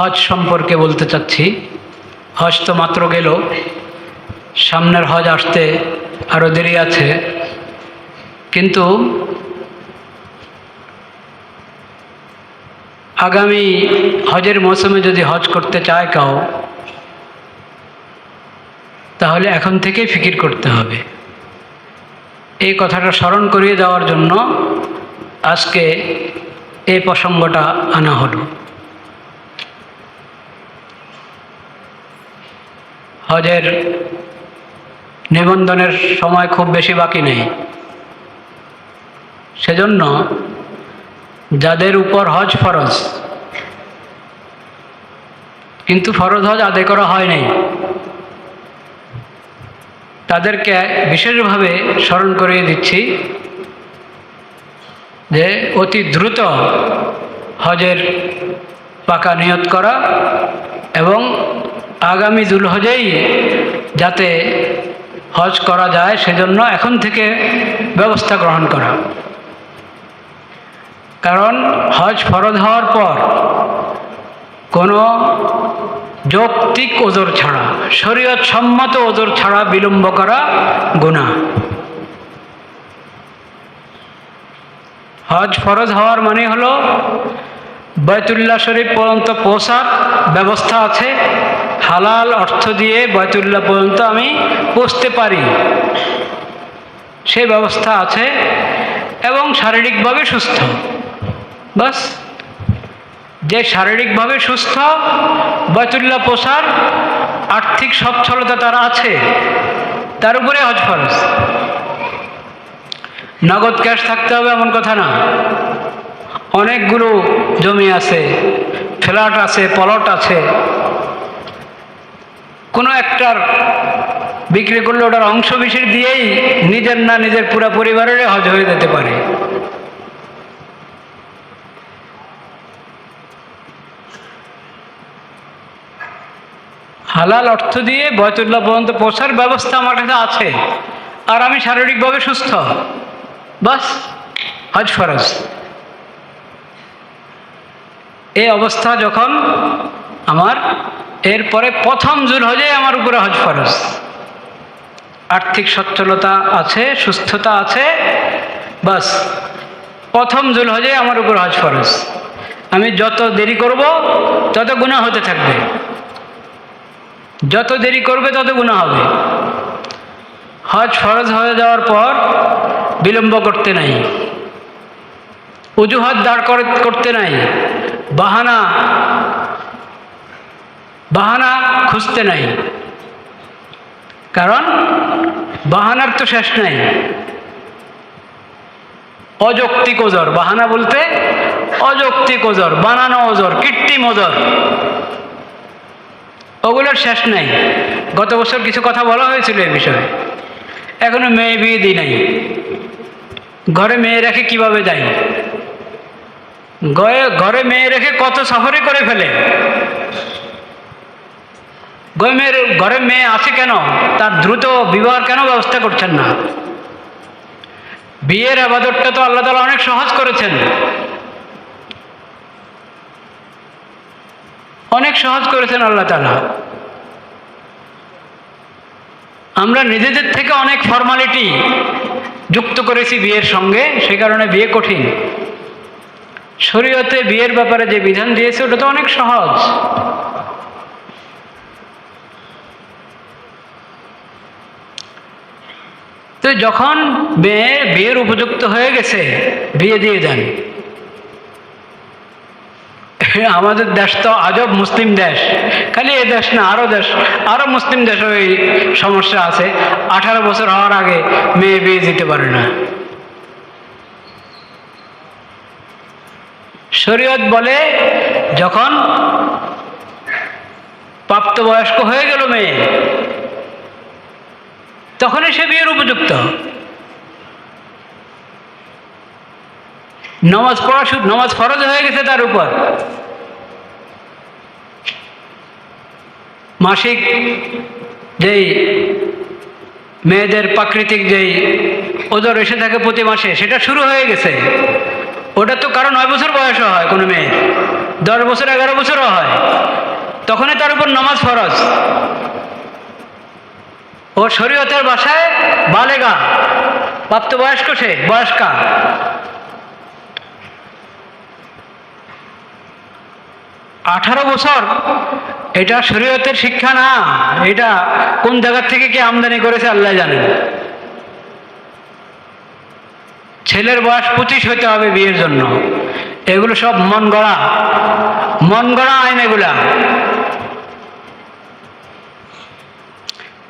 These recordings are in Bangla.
হজ সম্পর্কে বলতে চাচ্ছি। হজ তো মাত্র গেল। সামনের হজ আসতে আরও দেরি আছে। কিন্তু আগামী হজের মৌসুমে যদি হজ করতে চায় কাউ, তাহলে এখন থেকেই ফিকির করতে হবে। এই কথাটা স্মরণ করিয়ে দেওয়ার জন্য আজকে এই প্রসঙ্গটা আনা হলো। হজের নিবন্ধনের সময় খুব বেশি বাকি নেই। সেজন্য যাদের উপর হজ ফরজ, কিন্তু ফরজ হজ আদায় করা হয় নাই, তাদেরকে বিশেষভাবে স্মরণ করিয়ে দিচ্ছি যে অতি দ্রুত হজের পাকা নিয়ত করা এবং আগামী দুলহজেই যাতে হজ করা যায়, সেজন্য এখন থেকে ব্যবস্থা গ্রহণ করা। কারণ হজ ফরজ হওয়ার পর কোনো যৌক্তিক ওজোর ছাড়া শরীয়ত সম্মত ওজোর ছাড়া বিলম্ব করা গুণা হজ ফরজ হওয়ার মানে হলো বয়তুল্লাহ শরীফ পর্যন্ত পৌঁছার ব্যবস্থা আছে হালাল অর্থ দিয়ে বয়তুল্লাহ পর্যন্ত আমি পৌঁছতে পারি। সেই ব্যবস্থা আছে এবং শারীরিকভাবে সুস্থ। বাস, যে শারীরিকভাবে সুস্থ বয়তুল্লাহ পোষার আর্থিক সচ্ছলতা তার আছে, তার উপরে হজ ফরজ। নগদ ক্যাশ থাকতে হবে এমন কথা না। অনেকগুলো জমি আছে, ফ্ল্যাট আছে, প্লট আছে কোনো একটার বিক্রি করলে ওটার অংশ বিশেষ দিয়েই নিজের না নিজের পুরা পরিবারের হজ হয়ে যেতে পারে। হালাল অর্থ দিয়ে বয়তুল্লাহ পর্যন্ত পৌঁছার ব্যবস্থা আমার কাছে আছে। আর আমি শারীরিকভাবে সুস্থ। বাস, হজ ফরজ। এই অবস্থা যখন আমার এরপরে প্রথম জুল হজে আমার উপরে হজ ফরজ। আর্থিক সচ্ছলতা আছে, সুস্থতা আছে, বাস। প্রথম জুল হজে আমার উপর হজ ফরজ। আমি যত দেরি করব, তত গুণা হতে থাকবে। যত দেরি করবে, তত গুণা হবে। হজ ফরজ হয়ে যাওয়ার পর বিলম্ব করতে নাই। অজুহাত দাঁড় করে- করতে নাই। বাহানা বাহানা খুঁজতে নাই। কারণ বাহানার তো শেষ নাই। অযৌক্তিক ওজর। বাহানা বলতে অযৌক্তিক ওজর, বানানো ওজর, কৃত্রিম ওজর। ওগুলোর শেষ নাই। গত বছর কিছু কথা বলা হয়েছিল এ বিষয়ে। এখনও মেয়ে বিয়ে দিই নাই। ঘরে মেয়ে রেখে কীভাবে যাই? ঘরে মেয়ে রেখে কত সফরে করে ফেলে? মেয়ের ঘরে মেয়ে আছে কেন? তার দ্রুত বিবাহ কেন ব্যবস্থা করছেন না? বিয়ের আবাদতটা তো আল্লাহ তালা অনেক সহজ করেছেন। অনেক সহজ করেছেন আল্লাহ তালা আমরা নিজেদের থেকে অনেক ফর্মালিটি যুক্ত করেছি বিয়ের সঙ্গে, সে কারণে বিয়ে কঠিন। শরীয়তে বিয়ের ব্যাপারে যে বিধান দিয়েছে, ওটা তো অনেক সহজ। তো যখন মেয়ে বিয়ের উপযুক্ত হয়ে গেছে, বিয়ে দিয়ে দেন। আমাদের দেশ তো আজব মুসলিম দেশ। খালি এ দেশ না আরও দেশ আরও মুসলিম দেশেও এই সমস্যা আছে। আঠারো বছর হওয়ার আগে মেয়ে বিয়ে দিতে পারে না। শরীয়ত বলে, যখন প্রাপ্তবয়স্ক হয়ে গেল মেয়ে তখনই সে বিয়ের উপযুক্ত। নমাজ পড়া নমাজ ফরজ হয়ে গেছে তার উপর। মাসিক যেই মেয়েদের প্রাকৃতিক যেই ওজোর এসে থাকে প্রতি মাসে, সেটা শুরু হয়ে গেছে। ওটা তো কারও নয় বছর বয়সে হয় কোনো মেয়ের। দশ বছর, এগারো বছরও হয়। তখনই তার উপর নামাজ ফরজ। ও শরীয়তের বাসায় বালেগা। প্রাপ্তবয়স্ক সে, বয়স্কা। আঠারো বছর, এটা শরীয়তের শিক্ষা না, এটা কোন জায়গার থেকে কে আমদানি করেছে আল্লাহ জানেন ছেলের বয়স পঁচিশ হতে হবে বিয়ের জন্য। এগুলো সব মন গড়া মন গড়া আইন এগুলা।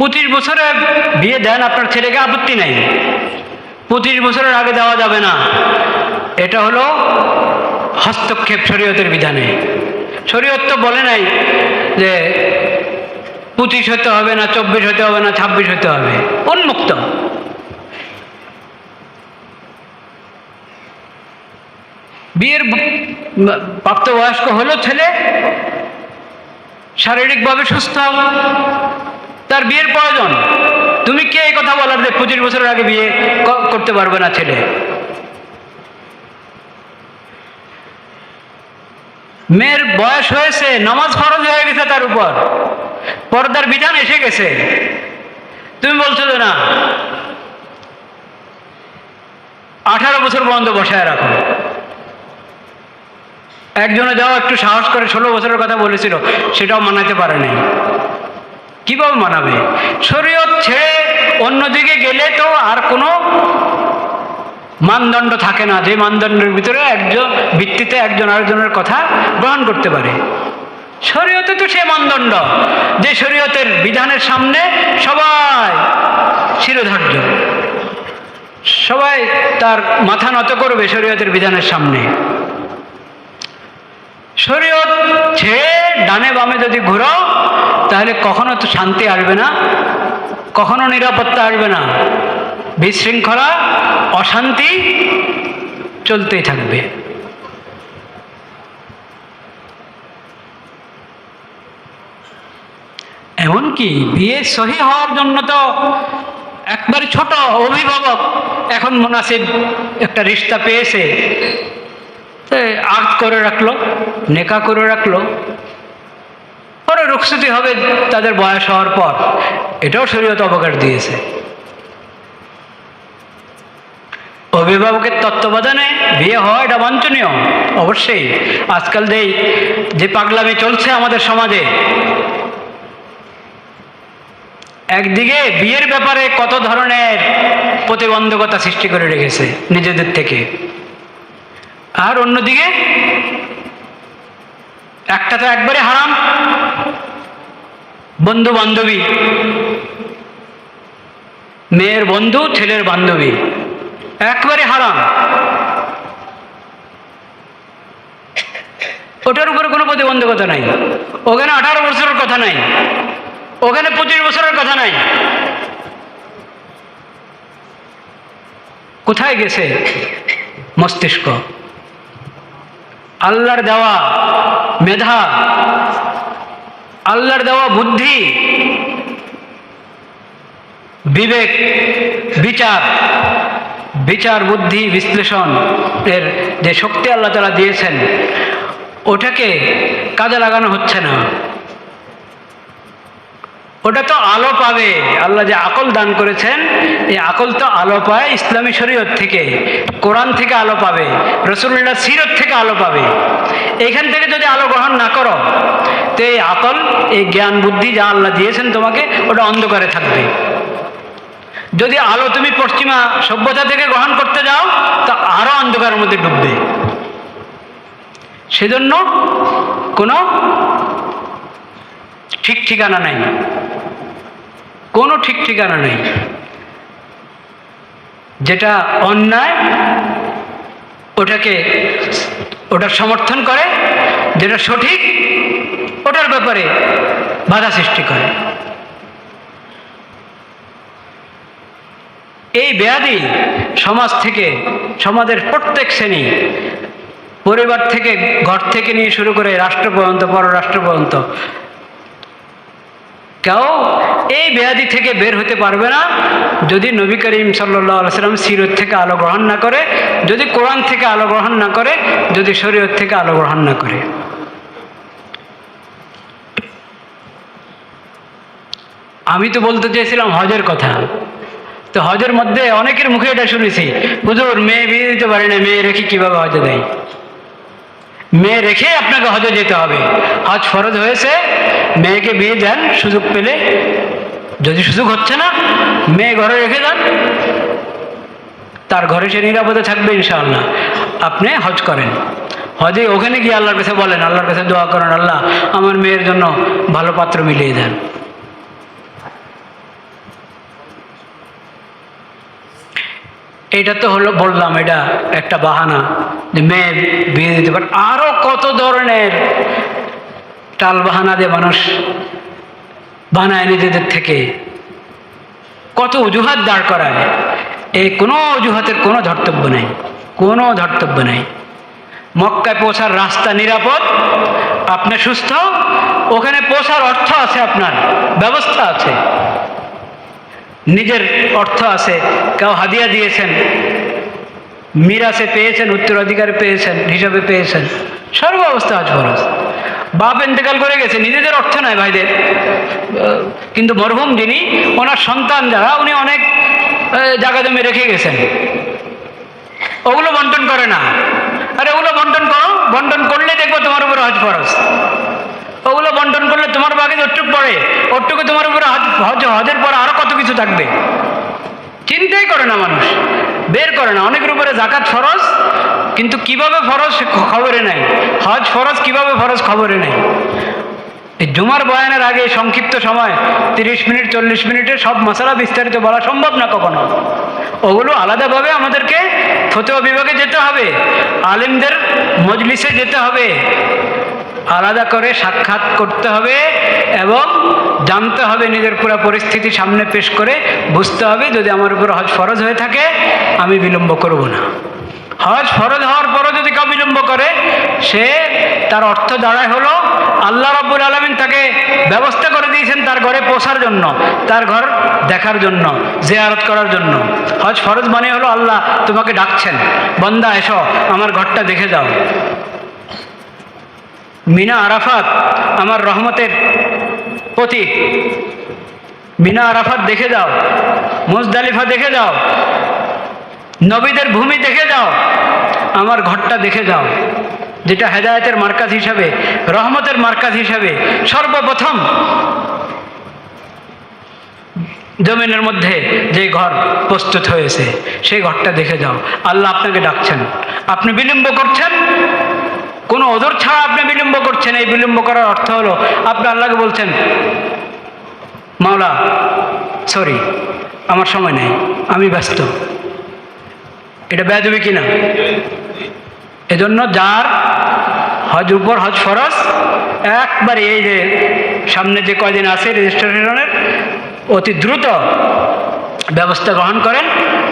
পঁচিশ বছরে বিয়ে দেন, আপনার ছেলেকে আপত্তি নেই। পঁচিশ বছরের আগে দেওয়া যাবে না। এটা হলো হস্তক্ষেপ শরীয়তের বিধানে। শরীয়ত তো বলে নাই যে পঁচিশ হতে হবে না, চব্বিশ হতে হবে না, ছাব্বিশ হতে হবে। উন্মুক্ত। বিয়ের প্রাপ্তবয়স্ক হলো ছেলে, শারীরিকভাবে সুস্থ। তার বিয়ের প্রয়োজন। তুমি কে এই কথা বলার যে পঁচিশ বছরের আগে বিয়ে করতে পারবে না ছেলে? মেয়ের বয়স হয়েছে, নামাজ ফরজ হয়ে গেছে তার উপর। পর্দার বিধান এসে গেছে। তুমি বলছো না, আঠারো বছর পর্যন্ত বসায় রাখো। একজনে যাও একটু সাহস করে ষোলো বছরের কথা বলেছিল, সেটাও মানাতে পারে নাই। কীভাবে মানাবে? শরীয়ত ছেড়ে অন্যদিকে গেলে তো আর কোনো মানদণ্ড থাকে না। যে মানদণ্ডের ভিতরে একজন, ভিত্তিতে একজন আরেকজনের কথা গ্রহণ করতে পারে। শরীয়তে তো সে মানদণ্ড। যে শরীয়তের বিধানের সামনে সবাই শিরোধার্য। সবাই তার মাথা নত করবে শরীয়তের বিধানের সামনে। শরীয়ত ছেড়ে ডানে বামে যদি ঘুরো তাহলে কখনো তো শান্তি আসবে না, কখনো নিরাপত্তা আসবে না। বিশৃঙ্খলা, অশান্তি চলতেই থাকবে। এমনকি বিয়ে সহি হওয়ার জন্য তো একবার ছোট অভিভাবক এখন মোনাসিব একটা রিস্তা পেয়েছে। আগ করে রাখল, নেকা করে রাখল। পরে রুখসতি হবে তাদের বয়স হওয়ার পর। এটাও শরীয়ত অবকাশ দিয়েছে। অভিভাবকের তত্ত্বাবধানে বিয়ে হওয়া এটা বাঞ্ছনীয়, অবশ্যই। আজকাল যেই যে পাগলামি চলছে আমাদের সমাজে, একদিকে বিয়ের ব্যাপারে কত ধরনের প্রতিবন্ধকতা সৃষ্টি করে রেখেছে নিজেদের থেকে, আর অন্যদিকে একটা তো একবারে হারাম। বন্ধু বান্ধবী। মেয়ের বন্ধু, ছেলের বান্ধবী। একবারে হারাম। ওটার উপরে কোনো প্রতিবন্ধকতা নাই। ওখানে আঠারো বছরের কথা নাই। ওখানে পঁচিশ বছরের কথা নাই। কোথায় গেছে মস্তিষ্ক? আল্লাহর দেওয়া মেধা, আল্লাহর দেওয়া বুদ্ধি, বিবেক, বিচার বিচার, বুদ্ধি, বিশ্লেষণ এর যে শক্তি আল্লাহ তালা দিয়েছেন, ওটাকে কাজে লাগানো হচ্ছে না। ওটা তো আলো পাবে। আল্লাহ যে আকল দান করেছেন, এই আকল তো আলো পায় ইসলামী শরীয়ত থেকে, কোরআন থেকে আলো পাবে রসুল্লাহ সিরত থেকে আলো পাবে। এখান থেকে যদি আলো গ্রহণ না করো, তো এই আকল, এই জ্ঞান বুদ্ধি যা আল্লাহ দিয়েছেন তোমাকে, ওটা অন্ধকারে থাকবে। যদি আলো তুমি পশ্চিমা সভ্যতা থেকে গ্রহণ করতে যাও, তা আরও অন্ধকারের মধ্যে ডুববে। সেজন্য কোনো ঠিক ঠিকানা নাই। কোনো ঠিক ঠিকানা নেই। যেটা অন্যায়, ওটাকে, ওটার সমর্থন করে, যেটা সঠিক, ওটার ব্যাপারে বাধা সৃষ্টি করে। এই ব্যাধি সমাজ থেকে, সমাজের প্রত্যেক শ্রেণি, পরিবার থেকে, ঘর থেকে নিয়ে শুরু করে রাষ্ট্র পর্যন্ত, পররাষ্ট্র পর্যন্ত কেউ এই বেয়াদি থেকে বের হতে পারবে না যদি নবী করিম সাল্লাম সিরত থেকে আলো গ্রহণ না করে, যদি কোরআন থেকে আলো গ্রহণ না করে, যদি শরীয়ত থেকে আলো গ্রহণ না করে। আমি তো বলতে চেয়েছিলাম হজের কথা। তো হজের মধ্যে অনেকের মুখে এটা শুনেছি। হুজুর, মেয়ে বিয়ে দিতে পারে না, মেয়ে রেখে কীভাবে হজে দেয় মেয়ে রেখে আপনাকে হজে যেতে হবে। হজ ফরজ হয়েছে, মেয়েকে বিয়ে দেন, সুযোগ পেলে। যদি সুযোগ হচ্ছে না, মেয়ে ঘরে রেখে দেন। তার ঘরে সে নিরাপদে থাকবে ইনশাআল্লাহ। আপনি হজ করেন। হজে ওখানে গিয়ে আল্লাহর কাছে বলেন, আল্লাহর কাছে দোয়া করেন, আল্লাহ আমার মেয়ের জন্য ভালো পাত্র মিলিয়ে দেন। এটা তো হলো বললাম, এটা একটা বাহানা। যে মেয়ে বিয়ে দিতে পারে। আরও কত ধরনের টাল বাহানা দিয়ে মানুষ বানায় নিজেদের থেকে। কত অজুহাত দাঁড় করায়। এই কোনো অজুহাতের কোনো ধর্তব্য নেই। কোনো ধর্তব্য নেই। মক্কায় পৌঁছার রাস্তা নিরাপদ, আপনি সুস্থ, ওখানে পৌঁছার অর্থ আছে আপনার, ব্যবস্থা আছে। নিজের অর্থ আছে। কেউ হাদিয়া দিয়েছেন, মিরাসে পেয়েছেন, উত্তরাধিকার পেয়েছেন, হিসাবে পেয়েছেন। সর্ব অবস্থা আজ খরচ বাপ ইন্তেকাল করে গেছে, নিজেদের অর্থ নয় ভাইদের। কিন্তু মরহুম যিনি, ওনার সন্তান যারা, উনি অনেক জায়গা জমি রেখে গেছেন। ওগুলো বন্টন করে না। আরে ওগুলো বন্টন করো, বন্টন করলে দেখব তোমার উপরে হজ ফরজ। ওগুলো বন্টন করলে তোমার বাগে ওটুক পড়ে, ওটুকু তোমার উপরে হজ হজ, হজের পরে আরও কত কিছু থাকবে। চিন্তাই করে না মানুষ, বের করে না। অনেকের উপরে জাকাত ফরজ, কিন্তু কীভাবে ফরজ খবরে নাই হজ ফরজ কীভাবে ফরজ খবরে নেই এই জুমার বয়ানের আগে সংক্ষিপ্ত সময়, তিরিশ মিনিট, চল্লিশ মিনিটে সব মশলা বিস্তারিত বলা সম্ভব না কখনো? ওগুলো আলাদাভাবে আমাদেরকে ফতোয়া বিভাগে যেতে হবে, আলেমদের মজলিসে যেতে হবে। আলাদা করে সাক্ষাৎ করতে হবে এবং জানতে হবে নিজের পুরো পরিস্থিতি সামনে পেশ করে বুঝতে হবে যদি আমার উপর হজ ফরজ হয়ে থাকে, আমি বিলম্ব করব না। হজ ফরজ হওয়ার পরও যদি কেউ বিলম্ব করে, সে তার অর্থ দাঁড়ায় হলো, আল্লাহ রব্বুল আলমিন তাকে ব্যবস্থা করে দিয়েছেন তার ঘরে পোষার জন্য, তার ঘর দেখার জন্য, জেয়ারত করার জন্য। হজ ফরজ মানে হলো আল্লাহ তোমাকে ডাকছেন, বন্দা, এসো, আমার ঘরটা দেখে যাও। মিনা আরাফাত আমার রহমতের প্রতীক মিনা আরাফাত দেখে যাও, মুজদালিফা দেখে যাও, নবীদের ভূমি দেখে যাও, আমার ঘরটা দেখে যাও, যেটা হেদায়তের মার্কাজ হিসাবে, রহমতের মার্কাজ হিসাবে সর্বপ্রথম জমিনের মধ্যে যে ঘর প্রস্তুত হয়েছে, সেই ঘরটা দেখে যাও। আল্লাহ আপনাকে ডাকছেন। আপনি বিলম্ব করছেন কোনো ওদর ছাড়া আপনি বিলম্ব করছেন, এই বিলম্ব করার অর্থ হলো, আপনি আল্লাহকে বলছেন, মাওলা সরি আমার সময় নেই, আমি ব্যস্ত। এটা বেদবি কিনা? এজন্য যার হজ উপর, হজ ফরজ, একবারে এই যে সামনে যে কয়দিন আছে রেজিস্ট্রেশনের অতি দ্রুত ব্যবস্থা গ্রহণ করেন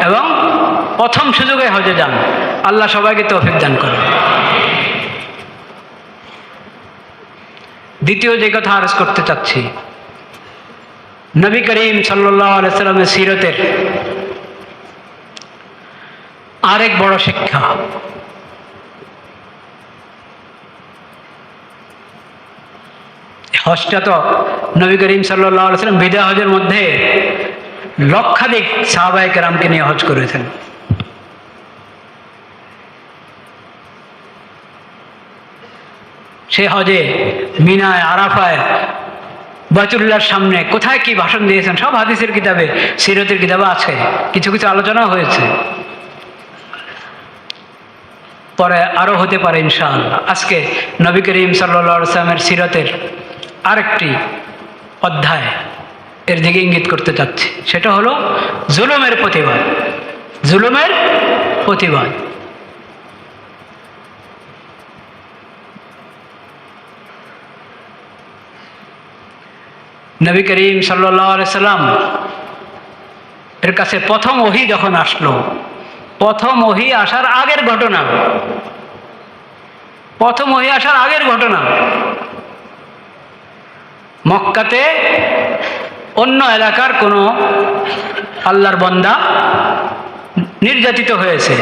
এবং প্রথম সুযোগে হজে যান। আল্লাহ সবাইকে তৌফিক দান করেন। দ্বিতীয় যে কথা আরজ করতে চাচ্ছি, নবী করিম সাল্লাহ সিরতের আরেক বড় শিক্ষা। হজটা তো নবী করিম সাল্লাহ সাল্লাম বিদা হজের মধ্যে লক্ষাধিক সাহাবাহিক রামকে নিয়ে হজ করেছেন। সে হজে মিনায়, আরাফায় বাচুল্লার সামনে। কোথায় কি ভাষণ দিয়েছেন? সব হাদিসের কিতাবে, সিরতের কিতাবে আছে। কিছু কিছু আলোচনা হয়েছে। পরে আরও হতে পারে ইনশাআল্লাহ। আজকে নবী করিম সাল্লা সাল্লামের সিরতের আরেকটি অধ্যায় এর দিকে ইঙ্গিত করতে চাচ্ছি। সেটা হলো জুলুমের প্রতিবাদ। জুলুমের প্রতিবাদ। নবী করিম সাল্লাম এর কাছে প্রথম ওহি যখন আসলো, প্রথম ওহি আসার আগের ঘটনা। প্রথম ওহি আসার আগের ঘটনা। মক্কাতে অন্য এলাকার কোনো আল্লাহর বন্দা নির্যাতিত হয়েছে।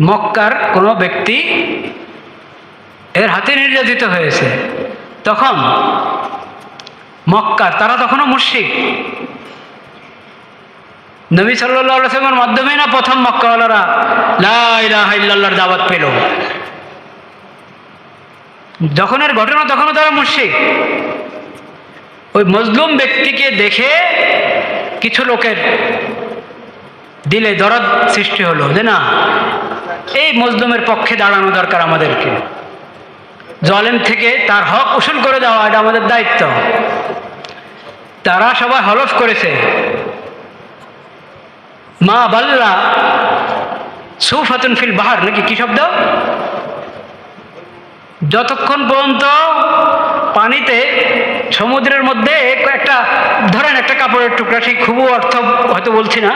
মক্কার কোনো ব্যক্তি এর হাতে নির্যাতিত হয়েছে। তখন মক্কার, তারা তখনও মুশরিক। নবী সাল্লামের মাধ্যমে না প্রথম মক্কাওয়ালারা লাইলাহার দাওয়াত পেল? যখনের ঘটনা, তখনও তারা মুশরিক। ওই মজলুম ব্যক্তিকে দেখে কিছু লোকের দিলে দরদ সৃষ্টি হলো যে না, এই মজলুমের পক্ষে দাঁড়ানো দরকার আমাদেরকে। জলেম থেকে তার হক উসুল করে দেওয়া এটা আমাদের দায়িত্ব। তারা সবাই হলফ করেছে। মা বাল্লা সুফাতুন ফিল বাহার, নাকি কি শব্দ? যতক্ষণ পর্যন্ত পানিতে সমুদ্রের মধ্যে একটা, ধরেন একটা কাপড়ের টুকরা, সেই খুব অর্থ হয়তো বলছি না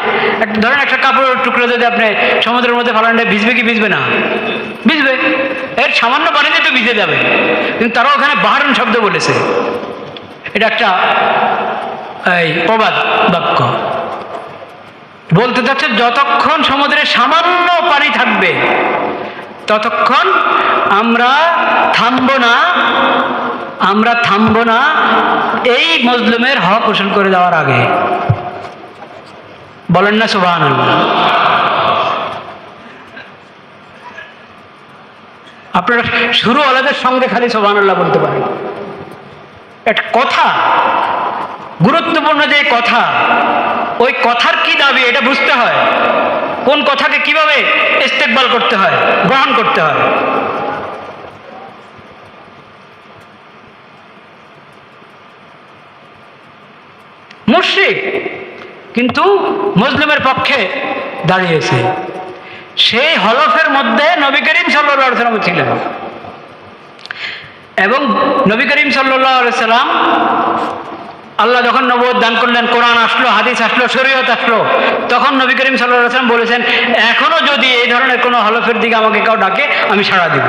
ধরেন একটা কাপড়ের টুকরা যদি আপনি সমুদ্রের মধ্যে ফালান ভিজবে কি ভিজবে না? ভিজবে। এর সামান্য পানিতে তো ভিজে যাবে। কিন্তু তারা ওখানে বাহারন শব্দ বলেছে। এটা একটা, এই, প্রবাদ বাক্য। বলতে চাচ্ছে যতক্ষণ সমুদ্রে সামান্য পানি থাকবে, ততক্ষণ আমরা থামব না আমরা থামব না এই মজলুমের হক উসুল করে দেওয়ার আগে। বলেন না সুবাহ আপনারা শুরু আলাদের সঙ্গে খালি সোবান আল্লাহ বলতে পারেন। একটা কথা, গুরুত্বপূর্ণ যে কথা, ওই কথার কি দাবি এটা বুঝতে হয়। কোন কথাকে কীভাবে ইস্তেকবাল করতে হয়, গ্রহণ করতে হয়। মুর্শিক কিন্তু মুসলিমের পক্ষে দাঁড়িয়েছে। সেই হলফের মধ্যে নবী করিম সাল্লাম ছিলেন। এবং নবী করিম সাল্লাম আল্লাহ যখন নবদ দান করলেন, কোরআন আসলো, হাদিস আসলো, শরীয়ত আসলো, তখন নবী করিম সাল্লাম বলেছেন এখনও যদি এই ধরনের কোনো হলফের দিকে আমাকে কেউ ডাকে, আমি সাড়া দিব।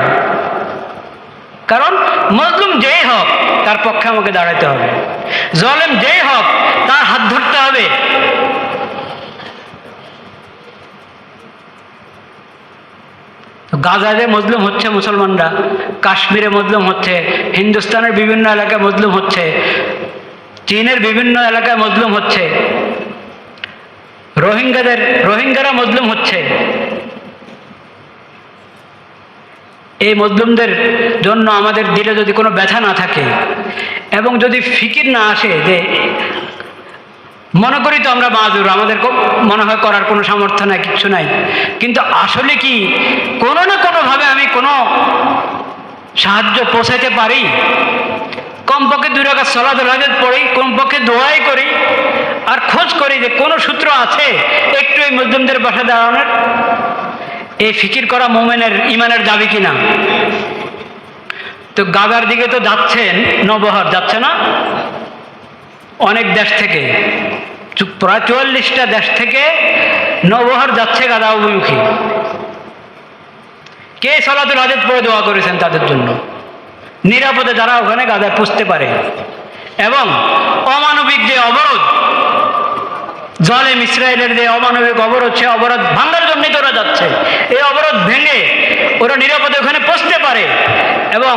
কারণ মজলুম যেই হোক তার পক্ষে আমাকে দাঁড়াতে হবে। জলেম যেই হোক, তার হাত ধরতে হবে। গাজায় মজলুম হচ্ছে মুসলমানরা, কাশ্মীরে মজলুম হচ্ছে, হিন্দুস্তানের বিভিন্ন এলাকায় মজলুম হচ্ছে, চীনের বিভিন্ন এলাকায় মজলুম হচ্ছে, রোহিঙ্গাদের, রোহিঙ্গারা মজলুম হচ্ছে। এই মজলুমদের জন্য আমাদের দিলে যদি কোনো ব্যথা না থাকে এবং যদি ফিকির না আসে যে মনে করি তো আমরা মাজুর আমাদের মনে হয় করার কোনো সামর্থ্য নাই, কিচ্ছু নাই। কিন্তু আসলে কি কোনো না কোনোভাবে আমি কোনো সাহায্য পৌঁছাতে পারি? কমপক্ষে দুই টাকা সলাদ হাজত পড়ি, কমপক্ষে দোয়াই করি, আর খোঁজ করি যে কোনো সূত্র আছে একটু এই মজলুমদের বাসা দাঁড়ানোর? এই ফিকির করা মোমেনের ইমানের দাবি কিনা? তো গাগার দিকে তো যাচ্ছেন, নবহার যাচ্ছে না? অনেক দেশ থেকে প্রায় চুয়াল্লিশটা দেশ থেকে নবহার যাচ্ছে গাদা অভিমুখী কে সলাতুল হাজত পড়ে দোয়া করেছেন তাদের জন্য? নিরাপদে যারা ওখানে গাদায় পুষতে পারে। এবং অমানবিক যে অবরোধ জলে ইসরায়েলের যে অমানবিক অবরোধ সে অবরোধ ভাঙার জন্যই তো ওরা যাচ্ছে। এই অবরোধ ভেঙে ওরা নিরাপদে ওখানে পৌঁছতে পারে এবং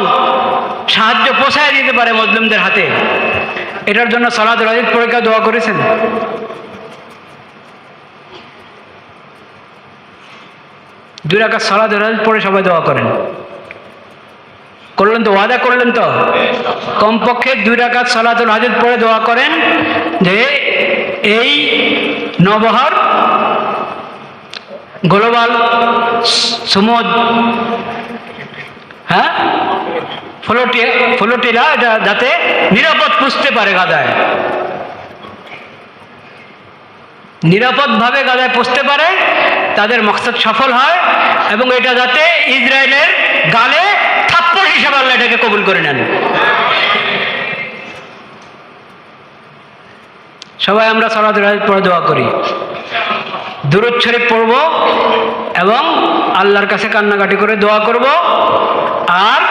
সাহায্য পোষায় দিতে পারে মুসলিমদের হাতে। এটার জন্য সালাদ রাজিদ পরীক্ষা দোয়া করেছেন। দুই রাখা সালাদ রাজিদ পরে সবাই দোয়া করেন। করলেন তো ওয়াদা করলেন তো? কমপক্ষে দুই রাকাত সালাতুল হাজিদ পরে দোয়া করেন যে এই নবহার গ্লোবাল সমুদ হ্যাঁ? ফ্লোটি ফ্লোটিলা এটা যাতে নিরাপদ পুষতে পারে গাদায়। নিরাপদভাবে গাদায় পুষতে পারে, তাদের মকসদ সফল হয় এবং এটা যাতে ইসরায়েলের গালে থাপ্পড় হিসাবে আল্লাহ এটাকে কবুল করে নেন। সবাই আমরা সলাদ পরে দোয়া করি। দূরত শরীফ পড়ব এবং আল্লাহর কাছে কান্নাকাটি করে দোয়া করব। আর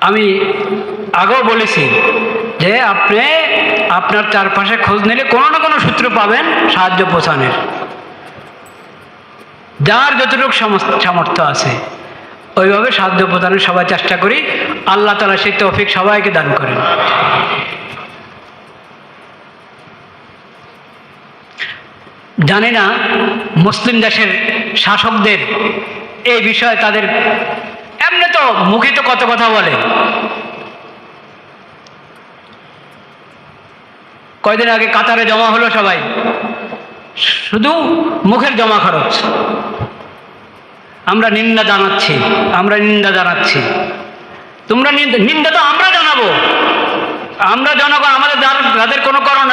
আমি আগেও বলেছি যে আপনি আপনার চারপাশে খোঁজ নিলে কোনো না কোনো সূত্র পাবেন সাহায্য পৌঁছানোর। যার যতটুকু সামর্থ্য আছে, ওইভাবে সাহায্য প্রদানের সবাই চেষ্টা করি। আল্লাহ তালা সেই তৌফিক সবাইকে দান করেন। জানি না মুসলিম দেশের শাসকদের এই বিষয়ে তাদের এমনি তো মুখে তো কত কথা বলে। কয়দিন আগে কাতারে জমা হলো সবাই। শুধু মুখের জমা খরচ। আমরা নিন্দা জানাচ্ছি, আমরা নিন্দা জানাচ্ছি। তোমরা নিন্দা নিন্দা তো আমরা জানাব। আমরা জনগণ আমাদের যাদের কোনো করণ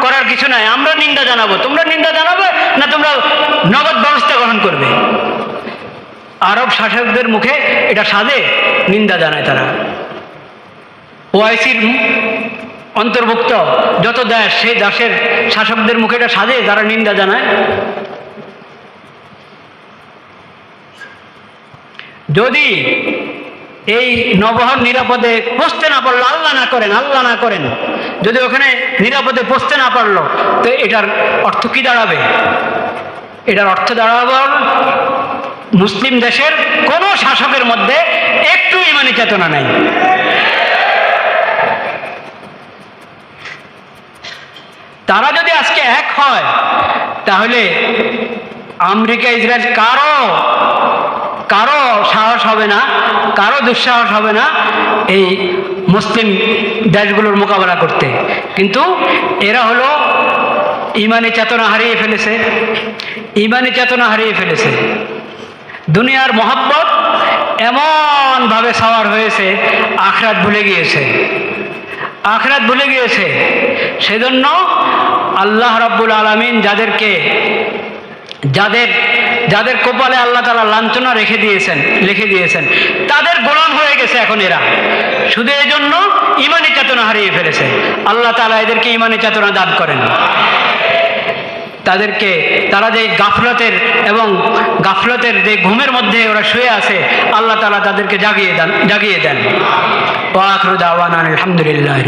করার কিছু নাই। আমরা নিন্দা জানাব। তোমরা নিন্দা জানাবে না তোমরা নগদ ব্যবস্থা গ্রহণ করবে? আরব শাসকদের মুখে এটা সাজে, নিন্দা জানায় তারা। ওআইসির অন্তর্ভুক্ত যত দেশ, সেই দেশের শাসকদের মুখে এটা সাজে, যারা নিন্দা জানায়। যদি এই নবহর নিরাপদে পৌঁছতে না পারল, আল্লাহ না করেন, আল্লাহ না করেন। যদি ওখানে নিরাপদে পৌঁছতে না পারল, তো এটার অর্থ কি দাঁড়াবে? এটার অর্থ দাঁড়াবে মুসলিম দেশের কোনো শাসকের মধ্যে একটু ইমানি চেতনা নাই। তারা যদি আজকে এক হয়, তাহলে আমেরিকা, ইসরায়েল কারও কারও সাহস হবে না, কারও দুঃসাহস হবে না এই মুসলিম দেশগুলোর মোকাবেলা করতে। কিন্তু এরা হলো ইমানি চেতনা হারিয়ে ফেলেছে, ইমানি চেতনা হারিয়ে ফেলেছে। দুনিয়ার মহাব্বত এমনভাবে সাওয়ার হয়েছে, আখরাত ভুলে গিয়েছে। আখরাত ভুলে গিয়েছে। সেজন্য আল্লাহ রাব্বুল আলমিন যাদেরকে, যাদের যাদের কপালে আল্লাহ তালা লাঞ্ছনা রেখে দিয়েছেন, লিখে দিয়েছেন, তাদের গোলাম হয়ে গেছে এখন এরা। শুধু এই জন্য ইমানি চেতনা হারিয়ে ফেলেছে। আল্লাহ তালা এদেরকে ইমানি চেতনা দান করেন। তাদেরকে, তারা যে গাফলতের এবং গাফলতের যে ঘুমের মধ্যে ওরা শুয়ে আছে, আল্লাহ তালা তাদেরকে জাগিয়ে দেন জাগিয়ে দেন। আলহামদুলিল্লাহ